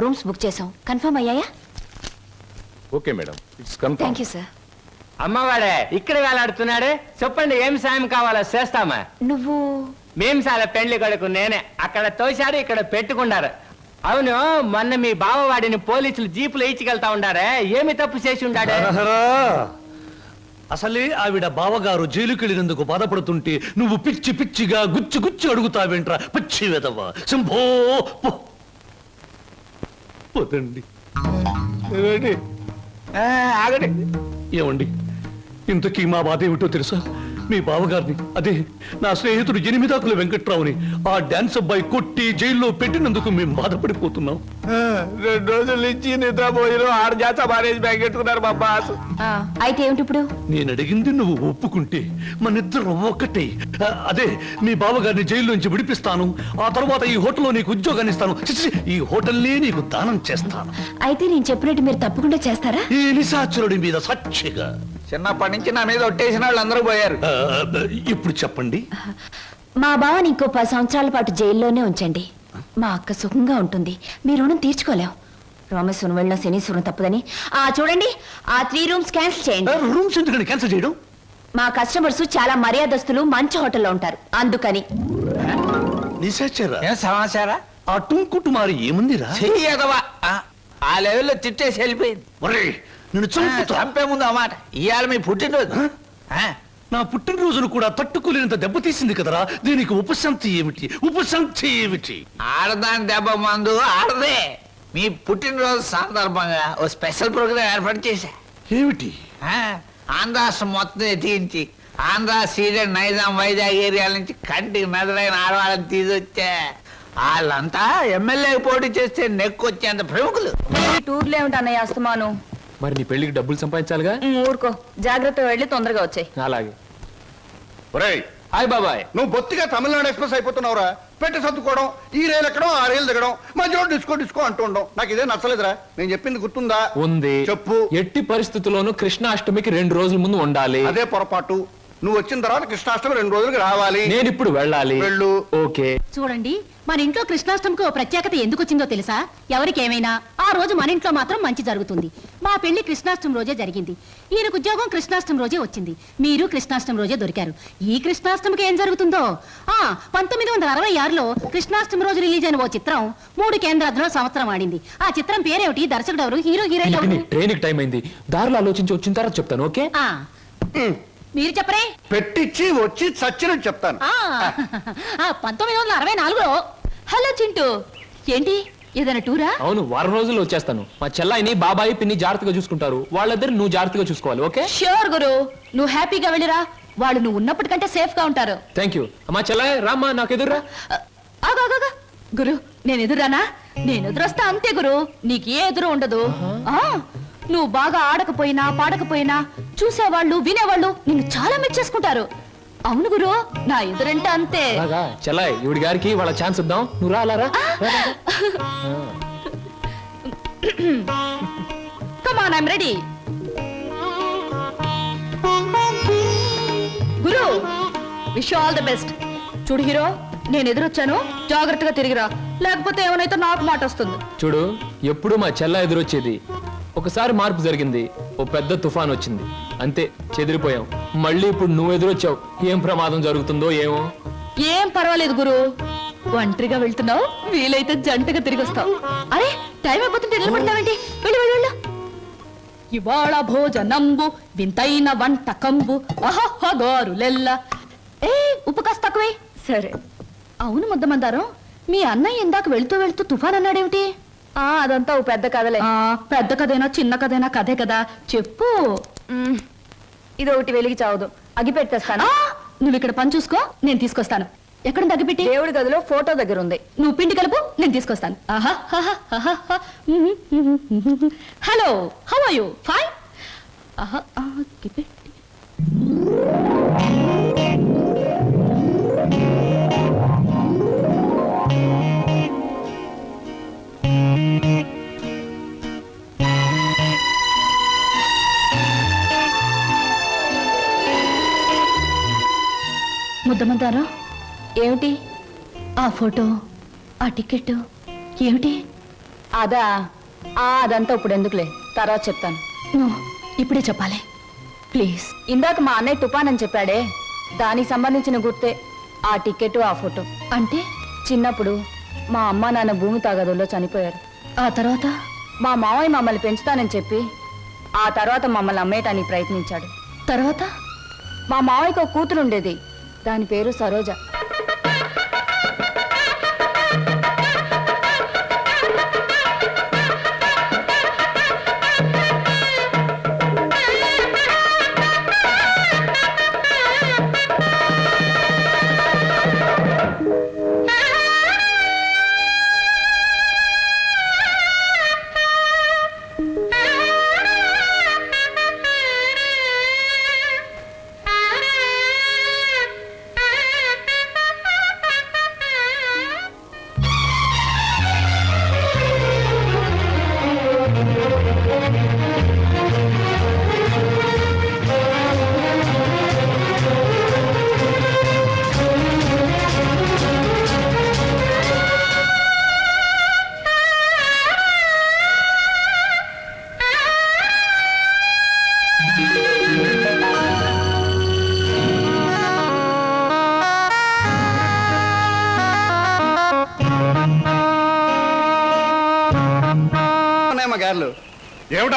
మూడు rooms book చేసాం confirm అయ్యాయా? Okay madam. It's confirm thank you sir అమ్మవాడే ఇక్కడ వేలాడుతున్నాడు. చెప్పండి ఏం సాయం కావాలో చేస్తామా? నువ్వు మేము చాలా పెండ్లి కొడుకు నేనే. అక్కడ తోశారు ఇక్కడ పెట్టుకున్నారు అవును మొన్న మీ బావవాడిని పోలీసులు జీపులు ఇచ్చికెళ్తా ఉండారే. ఏమి తప్పు చేసి ఉండాడే! అసలే ఆవిడ బావగారు జైలుకెళ్ళినందుకు బాధపడుతుంటే నువ్వు పిచ్చి పిచ్చిగా గుచ్చి గుచ్చి అడుగుతావేంట్రా? పిచ్చి వెదవ. శంభో. పోతండి. ఆగండి. ఏమండి? ఇంతకీ మా బాధ ఏమిటో తెలుసా? మీ బావగారిని. అదే నా స్నేహితుడు ఎనిమిదాకుల వెంకట్రావుని ఆ డాన్స్ అబ్బాయి కొట్టి జైల్లో పెట్టినందుకు మేము బాధపడిపోతున్నాం. రెండు రోజుల నుంచి నిద్రపోయిన ఆరు జాత పెట్టుకున్నారు మా బాస్. అయితే ఏమిటి ఇప్పుడు? నేను అడిగింది నువ్వు ఒప్పుకుంటే మనిద్దరం ఒక్కటే. ఆ, అదే మీ బావగారిని జైల్లోంచి విడిపిస్తాను. ఆ తర్వాత ఈ హోటల్లో నీకు ఉద్యోగాన్ని ఇస్తాను. ఈ హోటల్నే నీకు దానం చేస్తాను. అయితే నేను చెప్పినట్టు మీరు తప్పకుండా చేస్తారా? ఈ నిశాచరుడి మీద సాక్షిగా. చిన్నప్పటి నుంచి నా మీద ఒట్టేసిన వాళ్ళు అందరూ పోయారు. ఇప్పుడు చెప్పండి. మా బావని ఇంకో పది సంవత్సరాల పాటు జైల్లోనే ఉంచండి. మా అక్క సుఖంగా ఉంటుంది. మీ రుణం తీర్చుకోలేం. రామేశ్వరం వెళ్ళిన శనీశ్వరం తప్పదని. ఆ చూడండి ఆ త్రీ రూమ్స్ క్యాన్సిల్ చేయండి. రూమ్స్ ఎందుకని క్యాన్సిల్ చేయడం? మా కస్టమర్స్ చాలా మర్యాదస్తులు మంచి హోటల్లో ఉంటారు. అందుకని. నిశాచర? సమాచారా? ఏముందిరా? చెయ్యదవా ఆ లెవెల్లో తిట్టేసి వెళ్ళిపోయింది. చంపుతా. చంపే ముందు ఆ మాట. ఇవాళ మీ పుట్టినరోజు? నా పుట్టినరోజును కూడా తట్టుకోలేనంత దెబ్బతీసింది కదరా. దీనికి ఉపశాంతి ఏమిటి? ఉపశాంతి ఏమిటి? ఆడదాని దెబ్బ మందు ఆడదే. మీ పుట్టినరోజు సందర్భంగా ఓ స్పెషల్ ప్రోగ్రామ్ ఏర్పాటు చేశా. ఏమిటి? ఆ, ఆంధ్రాష్ట్రం మొత్తం ఎత్తించి ఆంధ్ర సీడెడ్ నైజాం వైజాగ్ ఏరియాల నుంచి కంటికి మెదడైన ఆడవాళ్ళని తీసుకొచ్చా. వాళ్ళంతా ఎమ్మెల్యే పోటీ చేస్తే నెక్కొచ్చేంత ప్రముఖులు. టూర్లే ఉంటానయ్య అస్తమాను? మరి నీ పెళ్ళికి డబ్బులు సంపాదించాలిగా? ఊరుకో. జాగ్రత్త వెళ్ళి తొందరగా వచ్చాయి. అలాగే. ఒరేయ్ హాయ్ బాబాయ్. నువ్వు బొత్తిగా తమిళనాడు ఎక్స్ప్రెస్ అయిపోతున్నావురా. పెట్టి సర్దుకోవడం ఈ రైలు ఎక్కడం ఆ రైలు దిగడం మధ్యలో డిస్కో డిస్కో అంటూ ఉండడం. నాకు ఇదే నచ్చలేదురా. నేను చెప్పింది గుర్తుందా? ఉంది. చెప్పు. ఎట్టి పరిస్థితుల్లోనూ కృష్ణాష్టమికి రెండు రోజుల ముందు ఉండాలి. అదే పొరపాటు. నువ్వు వచ్చిన తర్వాత కృష్ణాష్టమి రెండు రోజులకి రావాలి. నేను ఇప్పుడు వెళ్ళాలి. వెళ్ళు. ఓకే. చూడండి మన ఇంట్లో కృష్ణాష్టమికి ఓ ప్రత్యేకత ఎందుకు వచ్చిందో తెలుసా? ఎవరికేమైనా ఆ రోజు మన ఇంట్లో మాత్రం మంచి జరుగుతుంది. మా పెళ్ళి కృష్ణాష్టమి రోజే జరిగింది. ఈయనకు ఉద్యోగం కృష్ణాష్టమి రోజే వచ్చింది. మీరు కృష్ణాష్టమి రోజే దొరికారు. ఈ కృష్ణాష్టమికి ఏం జరుగుతుందో? ఆ పంతొమ్మిది వందల అరవై ఆరులో కృష్ణాష్టమి రోజు రిలీజ్ అయిన ఓ చిత్రం మూడు కేంద్రాల్లో సంవత్సరం ఆడింది. ఆ చిత్రం పేరేమిటి? దర్శకుడు ఎవరు? హీరో హీరోయిన్ ఎవరు? టైం అయింది. దారిలో ఆలోచించి వచ్చిన తర్వాత చెప్తాను ఓకే? ఆ, మీరు చెప్పరే? పెట్టించి వచ్చి చచ్చినట్టు చెప్తాను. ఆ, ఆ, పంతొమ్మిది వందల అరవై నాలుగులో హలో చింటూ. ఏంటి? ఏదైనా టూరా? అవును వారం రోజుల్లో వచ్చేస్తాను. మా చెల్లాయిని బాబాయి పిన్ని జాగ్రత్తగా చూసుకుంటారు. వాళ్ళిద్దరు నువ్వు జాగ్రత్తగా చూసుకోవాలి ఓకే? ష్యూర్ గురు. నువ్వు హ్యాపీగా వెళ్ళిరా. వాళ్ళు నువ్వు ఉన్నప్పటికంటే సేఫ్గా ఉంటారు. థ్యాంక్ యూ అమ్మా చెల్లాయి రామ్మా నాకు ఎదురురా. ఆగు, ఆగు, ఆగు. గురు నేను ఎదురానా నేను ఎదురొస్తా అంతే గురు. నీకు ఏ ఎదురు ఉండదు. ఆ నువ్వు బాగా ఆడకపోయినా పాడకపోయినా చూసేవాళ్ళు వినేవాళ్ళు నిన్ను చాలా మెచ్చేసుకుంటారు అవును గురు నా ఎదురంటే అంతే. చెల్లాయి ఇవిడి గారికి వాళ్ళ ఛాన్స్ ఇద్దాం. నువ్వు రా అలా రా. రా, రా, రా. కమాన్ ఐమ్ రెడీ గురు విష్ ఆల్ ది బెస్ట్ చూడు హీరో నేను ఎదురొచ్చాను. జాగ్రత్తగా తిరిగిరా లేకపోతే ఏమైనా నాకు మాట వస్తుంది. చూడు ఎప్పుడు మా చెల్ల ఎదురొచ్చేది. ఒకసారి మార్పు జరిగింది. ఓ పెద్ద తుఫాన్ వచ్చింది. అంతే చెదిరిపోయాం మళ్ళీ ఇప్పుడు నువ్వు ఎదురొచ్చావు. ఏం ప్రమాదం జరుగుతుందో ఏమో? ఏం పర్వాలేదు గురు. ఒంటరిగా వెళ్తున్నావు వీలైతే జంటగా తిరిగి వస్తావు అరే టైం అయిపోతుంటే నిలబడతావేంటి? వెళ్ళు వెళ్ళు వెళ్ళు. ఇవాళ భోజనంబు వింతైన వంటకంబు. అహహగోరులెల్ల ఏ ఉప్పు కాస్త తక్కువే. సరే. అవును ముద్దమందారం మీ అన్నయ్య ఇందాక వెళ్తూ వెళ్తూ తుఫాన్ అన్నాడేమిటి ఆ అదంతా ఓ పెద్ద కథలే. ఆ, పెద్ద కథైనా చిన్న కథైనా కథే కదా. చెప్పు. ఇది ఒకటి వెలిగి చావదు. అగి పెట్టేస్తాను. నువ్వు ఇక్కడ పని చూసుకో నేను తీసుకొస్తాను. ఎక్కడ తగ్గిపెట్టి దేవుడి గదిలో ఫోటో దగ్గర ఉంది. నువ్వు పిండి కలుపు నేను తీసుకొస్తాను. Hello how are you? Fine. ఆహా, గిపెట్టి. ముద్దమందారా ఏమిటి? ఆ ఫోటో ఆ టికెట్ ఏమిటి? అదా ఆ, అదంతా ఇప్పుడు ఎందుకులే? తర్వాత చెప్తాను. ఇప్పుడే చెప్పాలి. ప్లీజ్. ఇందాక మా అన్నయ్య తుఫాన్ అని చెప్పాడే. దానికి సంబంధించిన గుర్తే ఆ టికెట్ ఆ ఫోటో. అంటే? చిన్నప్పుడు మా అమ్మ నాన్న భూమి తాగదుల్లో చనిపోయారు. ఆ తర్వాత? మా మావయ్య మమ్మల్ని పెంచుతానని చెప్పి ఆ తర్వాత మమ్మల్ని అమ్మేయటానికి ప్రయత్నించాడు. తర్వాత? మా మావయ్యకు ఒక కూతురు ఉండేది దాని పేరు సరోజ.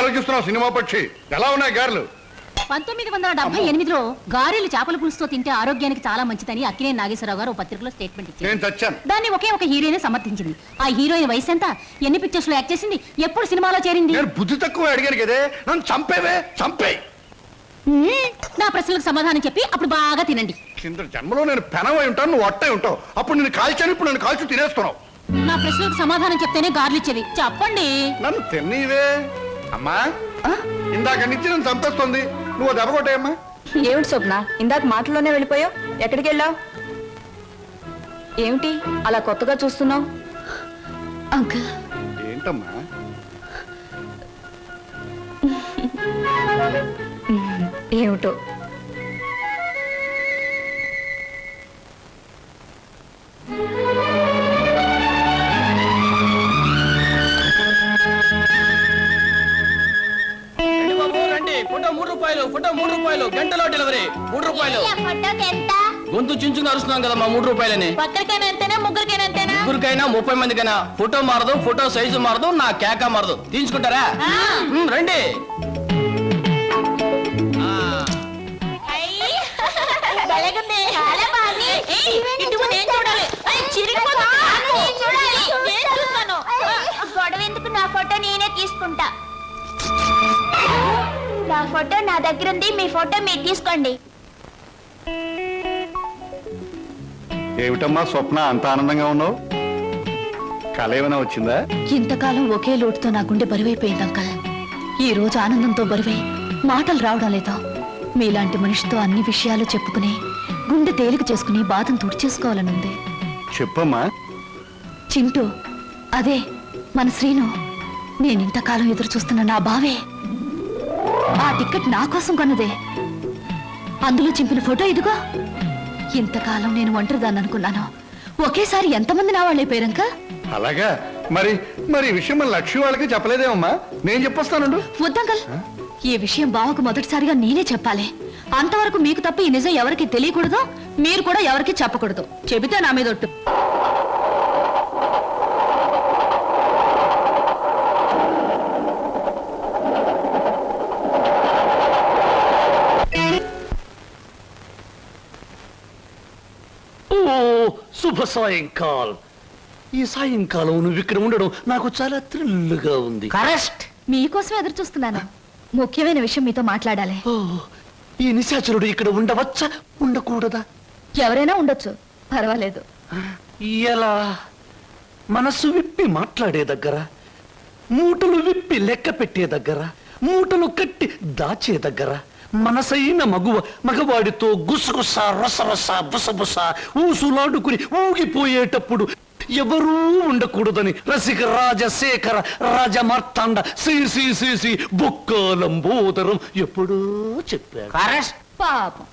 ఆలోచిస్తున్నావు సినిమా పక్షి? ఎలా ఉన్నాయి గారెలు? పంతొమ్మిది వందల డెబ్బై ఎనిమిదిలో గారెలు చేపల పులుసుతో తింటే ఆరోగ్యానికి చాలా మంచిదని అక్కినే నాగేశ్వరరావు గారు పత్రికలో స్టేట్మెంట్ ఇచ్చారు. నేను దాన్ని ఒకే ఒక హీరోయిన్ సమర్థించింది. ఆ హీరోయిన్ వయసు ఎంత? ఎన్ని పిక్చర్స్లో యాక్ట్ చేసింది? ఎప్పుడు సినిమాలో చేరింది? నేను బుద్ధి తక్కువ అడిగాను కదే. నన్ను చంపేవే? చంపే. నా ప్రశ్నలకు సమాధానం చెప్పి అప్పుడు బాగా తినండి. కింద జన్మలో నేను పెనవై ఉంటాను నువ్వు అట్టై ఉంటావు. అప్పుడు నేను కాల్చాను ఇప్పుడు నన్ను కాల్చి తినేస్తున్నావు. నా ప్రశ్నలకు సమాధానం చెప్తేనే గార్లు ఇచ్చేది చెప్పండి. నన్ను తిన్నీవే. అమ్మా? ఇందాక నుంచి నన్ను చంపేస్తుంది నువ్వు దెబ్బ కొట్టేయమ్మా ఏమిటి స్వప్న? ఇందాక మాటల్లోనే వెళ్ళిపోయావు. ఎక్కడికి వెళ్ళావు? ఏమిటి? అలా కొత్తగా చూస్తున్నావు? అంకుల్. ఏంటమ్మా? ఏమిటో? గొంతు చించుకుని అరుస్తున్నాం కదా మా మూడు రూపాయలని. ఒక్కరికైనా ఎంతేనా ముగ్గురికైనా ఎంతేనా ముగ్గురికైనా ముప్పై మందికైనా. ఫోటో మారదు ఫోటో సైజు మారదు నా కేక మారదు. తీయించుకుంటారా? మ్, రండి. గొడవ ఎందుకు? నా ఫోటో నేనే తీసుకుంటా. నా ఫోటో నా దగ్గర ఉంది. మీ ఫోటో మీరు తీసుకోండి. ఏమిటమ్మా స్వప్న అంత ఆనందంగా ఉన్నావు? కళ ఏమైనా వచ్చిందా? ఇంతకాలం ఒకే లోటుతో నా గుండె బరువైపోయింది అంకల్. ఈ రోజు ఆనందంతో బరువై మాటలు రావడం లేదు. మీలాంటి మనిషితో అన్ని విషయాలు చెప్పుకుని గుండె తేలిక చేసుకుని బాధను తుడిచేసుకోవాలనుంది చెప్పమ్మా. చింటూ అదే మన శ్రీను. నేను ఇంతకాలం ఎదురు చూస్తున్న నా బావే. ఆ టికెట్ నా కోసం కొన్నదే. అందులో చింపిన ఫోటో ఇదిగో. ఇంతకాలం నేను ఒంటరిదాన్ని అనుకున్నాను ఒకేసారి ఎంతమంది నా వాళ్ళే పేరంక అలాగా? మరి మరి ఈ విషయం మన లక్ష్మి వాళ్ళకి చెప్పలేదేమమ్మా? నేను చెప్పొస్తానండు వద్దంకల్ ఈ విషయం బావకు మొదటిసారిగా నేనే చెప్పాలి. అంతవరకు మీకు తప్ప ఈ నిజం ఎవరికి తెలియకూడదు మీరు కూడా ఎవరికి చెప్పకూడదు. చెబితే నా మీద ఒట్టు. శుభ సాయంకాల్. ఈ సాయంకాలం నువ్వు ఇక్కడ ఉండడం నాకు చాలా థ్రిల్గా ఉంది. కరెక్ట్. మీకోసం ఎదురు చూస్తున్నాను ముఖ్యమైన విషయం మీతో మాట్లాడాలి. ఓ, ఈ నిశాచరుడు ఇక్కడ ఉండవచ్చా? ఉండకూడదా? ఎవరైనా ఉండొచ్చు. పర్వాలేదు. ఎలా? మనసు విప్పి మాట్లాడే దగ్గర మూటలు విప్పి లెక్క పెట్టే దగ్గర మూటలు కట్టి దాచే దగ్గర మనసైన మగువ మగవాడితో గుసగుస రసరస బుసబుస ఊసులాడుకుని ఊగిపోయేటప్పుడు ఎవరూ ఉండకూడదని రసిక రాజశేఖర రాజమార్తాండ శ్రీ శ్రీ శ్రీ శ్రీ బొక్కలంబోదరం ఎప్పుడూ చెప్పాడు. కరెక్ట్ పాపం.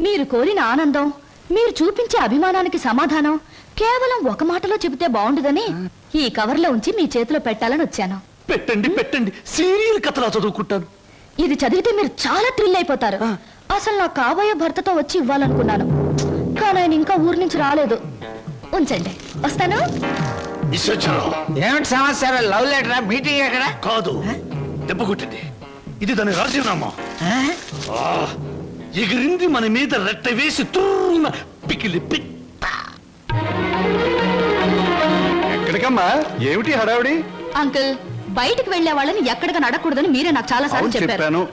మీరు కోరిన ఆనందం మీరు చూపించే అభిమానానికి సమాధానం కేవలం ఒక మాటలో చెబితే బాగుండదని ఈ కవర్లో ఉంచి మీ చేతిలో పెట్టాలని వచ్చాను. పెట్టండి పెట్టండి. సీరియల్ కథలా చదువుకుంటాను. ఇది చదివితే మీరు చాలా థ్రిల్ అయిపోతారు. అసలు నా కాబోయే భర్తతో వచ్చి ఇవ్వాలనుకున్నాను. కానీ ఆయన ఇంకా ఊరి నుంచి రాలేదు. ఉంచండి. వస్తాను? ఏమిటి సమస్య లవ్ లెటరా? మీటింగ్ ఎక్కడ? కాదు. దెబ్బ కొట్టింది. ఇది దాని రాజీనామా. ఆ, ఎగిరింది మన మీద రెట్ట వేసి తూన పికిలి పిట్ట. ఎక్కడికమ్మా? ఏమిటి హడావిడి? అంకుల్ బయటికి వెళ్ళే వాళ్ళని ఎక్కడికి నడకూడదని మీరే నాకు చాలా సార్లు అవును, చెప్పారు. చెప్పాను.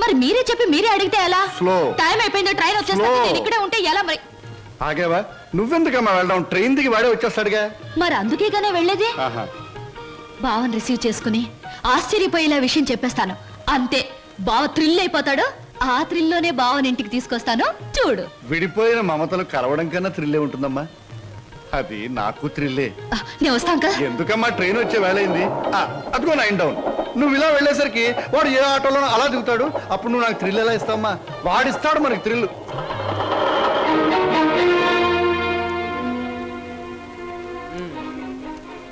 మరి మీరే చెప్పి మీరే అడిగితే ఎలా? Slow. టైం అయిపోయింది ట్రైన్ వచ్చేస్తుంది. Slow. నేను ఇక్కడే ఉంటే ఎలా మరి? ఆగేవా? నువ్వెందుకమ్మా వెళ్ళడం ట్రైన్ దిగి వాడే వచ్చేస్తాడుగా. మరి అందుకేగానే వెళ్ళేది? ఆహా. బావని రిసీవ్ చేసుకుని ఆశ్చర్యపోయేలా విషయం చెప్పేస్తాను. అంతే. బావ థ్రిల్ అయిపోతాడు. ఆ థ్రిల్లోనే బావని ఇంటికి తీసుకొస్తాను. చూడు. విడిపోయిన మమతలు కలవడం కన్నా థ్రిల్లే ఉంటుందమ్మా. అది నాకు థ్రిల్లే. ఆ, నేను ఎందుకమ్మా ట్రైన్ వచ్చే వేలైంది అదిగో నైన్ డౌన్. నువ్వు ఇలా వెళ్ళేసరికి వాడు ఏ ఆటోలో అలా దిగుతాడు. అప్పుడు నువ్వు నాకు థ్రిల్ ఎలా ఇస్తావమ్మా? వాడిస్తాడు మనకి థ్రిల్.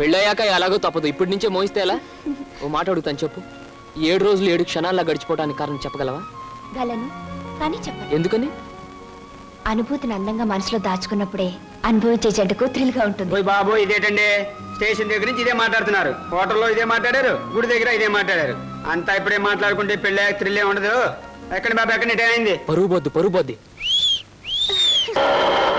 పెళ్ళయ్యాక ఎలాగో తప్పదు. ఇప్పటి నుంచే మోయిస్తే ఎలా? ఓ మాట అడుగుతాను చెప్పు. ఏడు రోజులు ఏడు క్షణాల్లో గడిచిపోవడానికి కారణం చెప్పగలవా? గలను కానీ చెప్పండి ఎందుకని? అనుభూతిని అందంగా మనసులో దాచుకున్నప్పుడే అనుభవించే జంటకు థ్రిల్గా ఉంటుంది. ఓయ్ బాబు ఇదేటండి? స్టేషన్ దగ్గర నుంచి ఇదే మాట్లాడుతున్నారు. హోటల్లో ఇదే మాట్లాడారు గుడి దగ్గర ఇదే మాట్లాడారు. అంతా ఇప్పుడే మాట్లాడుకుంటే పెళ్ళి త్రిల్లే ఉండదు. ఎక్కడ బాబు ఎక్కడ అయింది? బొద్దు పరువు బొద్ది